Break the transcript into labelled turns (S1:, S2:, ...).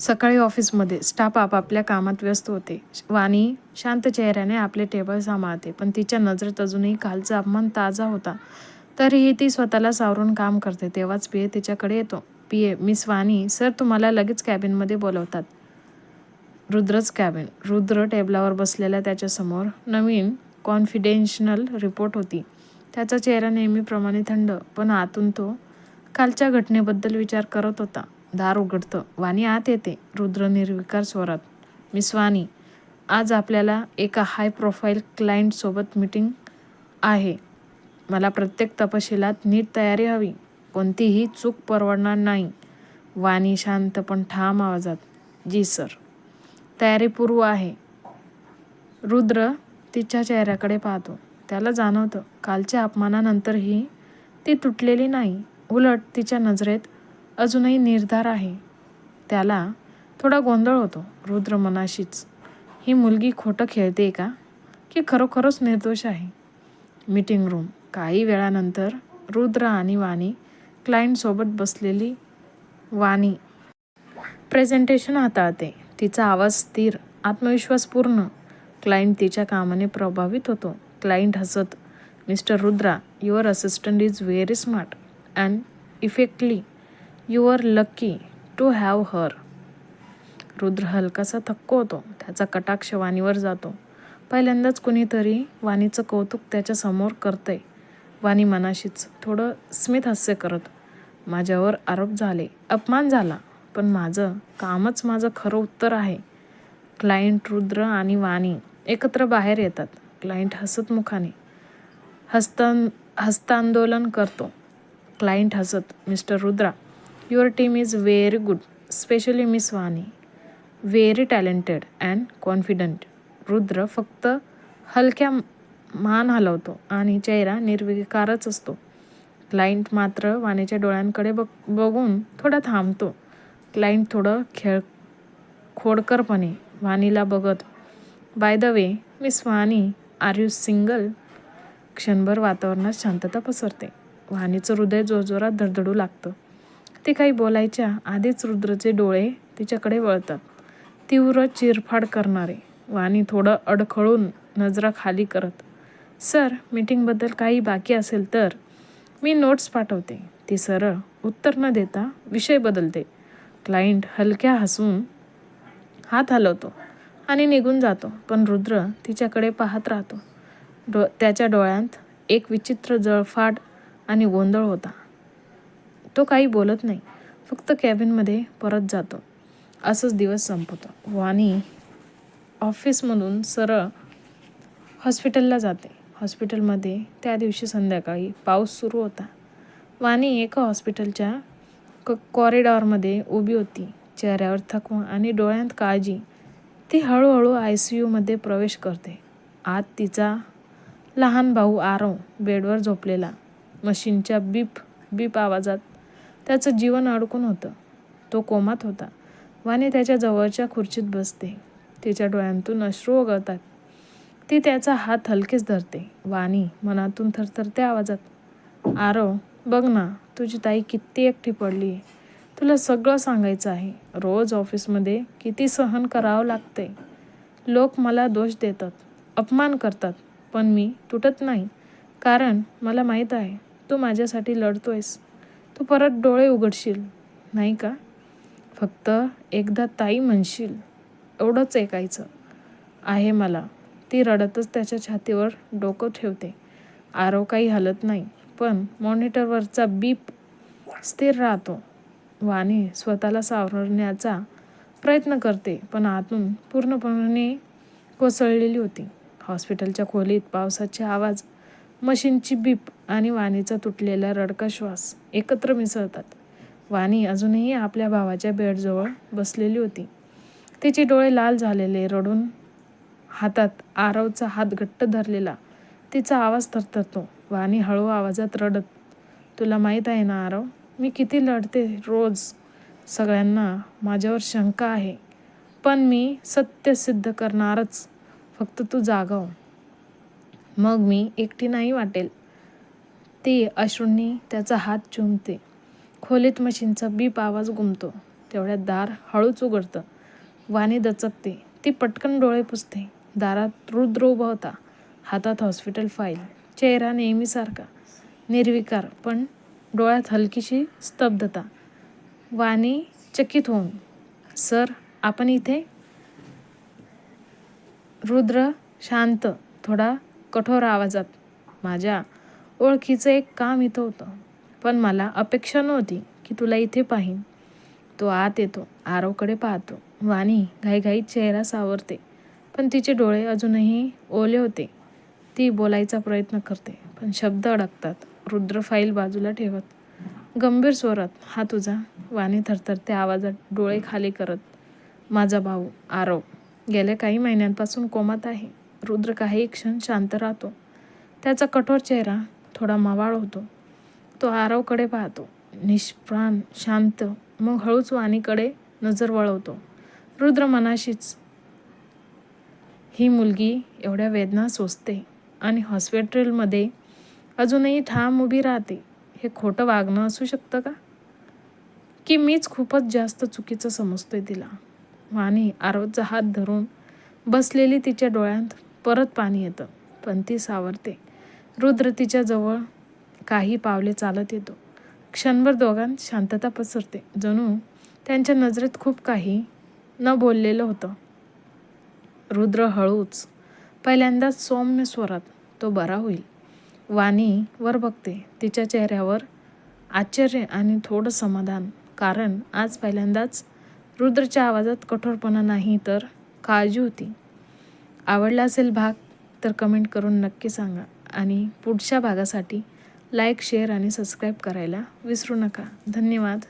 S1: सकाळी ऑफिसमध्ये स्टाफ आपापल्या कामात व्यस्त होते. वाणी शांत चेहऱ्याने आपले टेबल सांभाळते पण तिच्या नजरेत अजूनही कालचा अपमान ताजा होता. तरीही ती स्वतःला सावरून काम करते तेव्हाच पी ए तिच्याकडे येतो. P A miss Vani sir तुम्हाला लगेच कॅबिनमध्ये बोलवतात. रुद्रच कॅबिन. रुद्र टेबलावर बसलेल्या त्याच्यासमोर नवीन कॉन्फिडेन्शनल रिपोर्ट होती. त्याचा चेहरा नेहमीप्रमाणे थंड पण आतून तो कालच्या घटनेबद्दल विचार करत होता. दार उघडतं. वाणी आत येते. रुद्र निर्विकार स्वरात. मिस वाणी आज आपल्याला एका हाय प्रोफाईल क्लायंटसोबत मीटिंग आहे. मला प्रत्येक तपशिलात नीट तयारी हवी. कोणतीही चूक परवडणार नाही. वाणी शांत पण ठाम आवाजात. जी सर. तयारी पूर्व आहे. रुद्र तिच्या चेहऱ्याकडे पाहतो. त्याला जाणवतं कालच्या अपमानानंतरही ती तुटलेली नाही. उलट तिच्या नजरेत अजूनही निर्धार आहे. त्याला थोडा गोंधळ होतो रुद्र मनाशीच. ही मुलगी खोटं खेळते का? की खरोखरच निर्दोष आहे? मीटिंग रूम काही वेळानंतर रुद्र आणि वाणी क्लायंटसोबत बसलेली वाणी. प्रेझेंटेशन हाताळते. तिचा आवाज स्थिर आत्मविश्वासपूर्ण. क्लायंट तिच्या कामाने प्रभावित होतो. क्लायंट हसत mister Rudra your assistant is very smart and effectively you are lucky to have her Rudra हलकासा थक्क होतो. त्याचा कटाक्ष वाणीवर जातो. पहिल्यांदाच कुणीतरी वाणीचं कौतुक त्याच्यासमोर करते वाणी मनाशीच थोडं स्मित हास्य करत माझ्यावर आरोप झाले. अपमान झाला. पण माझं कामच माझं खरं उत्तर आहे. क्लायंट रुद्र आणि वाणी एकत्र बाहेर येतात. क्लायंट हसत मुखाने. हस्तां हस्तांदोलन करतो. क्लायंट हसत mister Rudra your team is very good specially miss Vani very talented and confident Rudra फक्त हलक्या मान हलवतो आणि चेहरा निर्विकारच असतो. क्लायंट मात्र वाणीच्या डोळ्यांकडे बघ बघून थोडा थांबतो. क्लायंट थोडं खेळ खोडकरपणे वाणीला बघत. By the way miss Vani are you single क्षणभर वातावरणात शांतता पसरते. वाणीचं हृदय जोरजोरात धडधडू लागतं. ते काही बोलायच्या आधीच रुद्रचे डोळे तिच्याकडे वळतात. तीव्र चिरफाड करणारे वाणी थोडं अडखळून नजरा खाली करत सर मीटिंगबद्दल काही बाकी असेल तर मी नोट्स पाठवते. ती सरळ उत्तर न देता विषय बदलते. क्लायंट हलक्या हसून हात हलवतो आणि निघून जातो पण रुद्र तिच्याकडे पाहत राहतो. डो त्याच्या डोळ्यांत एक विचित्र जळफाट आणि गोंधळ होता. तो काही बोलत नाही. फक्त कॅबिनमध्ये परत जातो. असंच दिवस संपवतो वाणी ऑफिसमधून सरळ हॉस्पिटलला जाते. हॉस्पिटलमध्ये त्या दिवशी संध्याकाळी पाऊस सुरू होता. वाणी एका हॉस्पिटलच्या क कॉरिडॉरमध्ये उभी होती. चेहऱ्यावर थकवा आणि डोळ्यात काळजी. ती हळूहळू आय सी यूमध्ये प्रवेश करते. आत तिचा लहान भाऊ आरव बेडवर झोपलेला. मशीनच्या बीप बीप आवाजात त्याचं जीवन अडकून होतं. तो कोमात होता. वाणी त्याच्या जवळच्या खुर्चीत बसते. तिच्या डोळ्यांतून अश्रू वगळतात ती त्याचा हात हलकेच धरते. वाणी मनातून थरथरत्या आवाजात आरव बघ ना तुझी ताई किती एकटी पडली. आहे तुला सगळं सांगायचं आहे. रोज ऑफिसमध्ये किती सहन करावं लागते. लोक मला दोष देतात अपमान करतात पण मी तुटत नाही. कारण मला माहीत आहे तू माझ्यासाठी लढतोयस. तू परत डोळे उघडशील नाही का? फक्त एकदा ताई म्हणशील एवढंच ऐकायचं आहे मला. ती रडतच त्याच्या छातीवर डोकं ठेवते. आरव काही हलत नाही पण मॉनिटरवरचा बीप स्थिर राहतो. वाणी स्वतःला सावरण्याचा प्रयत्न करते पण आतून पूर्णपणे कोसळलेली होती. हॉस्पिटलच्या खोलीत पावसाचे आवाज मशीनची बीप आणि वाणीचा तुटलेला रडका श्वास एकत्र मिसळतात. वाणी अजूनही आपल्या भावाच्या बेडजवळ बसलेली होती. तिचे डोळे लाल झालेले रडून हातात आरवचा हात घट्ट धरलेला. तिचा आवाज थरथरतो. वाणी हळू आवाजात रडत तुला माहीत आहे ना आरव मी किती लढते रोज. सगळ्यांना माझ्यावर शंका आहे. पण मी सत्य सिद्ध करणारच. फक्त तू जागाव. मग मी एकटी नाही वाटेल. ती अश्रूंनी त्याचा हात चुंबते खोलीत मशीनचा बीप आवाज घुमतो तेवढ्यात दार हळूच उघडतं. वाणी दचकते. ती पटकन डोळे पुसते. दारात रुद्र उभा होता. हातात हॉस्पिटल फाईल चेहरा नेहमीसारखा. निर्विकार पण डोळ्यात हलकीशी स्तब्धता. वाणी चकित होऊन सर आपण इथे? रुद्र शांत थोडा कठोर आवाजात माझ्या ओळखीचं एक काम इथं होतं. पण मला अपेक्षा नव्हती की तुला इथे पाहीन. तो आत येतो आरवकडे पाहतो. वाणी घाईघाईत चेहरा सावरते. पण तिचे डोळे अजूनही ओले होते. ती बोलायचा प्रयत्न करते पण शब्द अडकतात. रुद्र फाईल बाजूला ठेवत. गंभीर स्वरात हा तुझा? वाणी थरथरते आवाजात डोळे खाली करत. माझा भाऊ आरव. गेल्या काही महिन्यांपासून कोमात आहे. रुद्र काही क्षण शांत राहतो. त्याचा कठोर चेहरा थोडा मावाळ होतो. तो आरवकडे पाहतो. निष्प्राण शांत मग हळूच वाणीकडे नजर वळवतो. रुद्र मनाशीच ही मुलगी एवढ्या वेदना सोसते आणि हॉस्पिटलमध्ये अजूनही ठाम उभी राहते. हे खोटं वागणं असू शकतं का? की मीच खूपच जास्त चुकीचं समजतोय तिला. वाणी आरवचा हात धरून बसलेली तिच्या डोळ्यांत परत पाणी येतं पण ती सावरते. रुद्र तिच्या जवळ काही पावले चालत येतो. क्षणभर दोघांत शांतता पसरते. जणू त्यांच्या नजरेत खूप काही न बोललेलं होतं. रुद्र हळूच पहिल्यांदाच सौम्य स्वरात तो बरा होईल. वाणी वर बघते. तिच्या चेहऱ्यावर आश्चर्य आणि थोडं समाधान. कारण आज पहिल्यांदाच रुद्रच्या आवाजात कठोरपणा नाही तर काळजी होती. आवडला असेल भाग तर कमेंट करून नक्की सांगा. आणि पुढच्या भागासाठी लाईक शेअर आणि सबस्क्राईब करायला विसरू नका. धन्यवाद.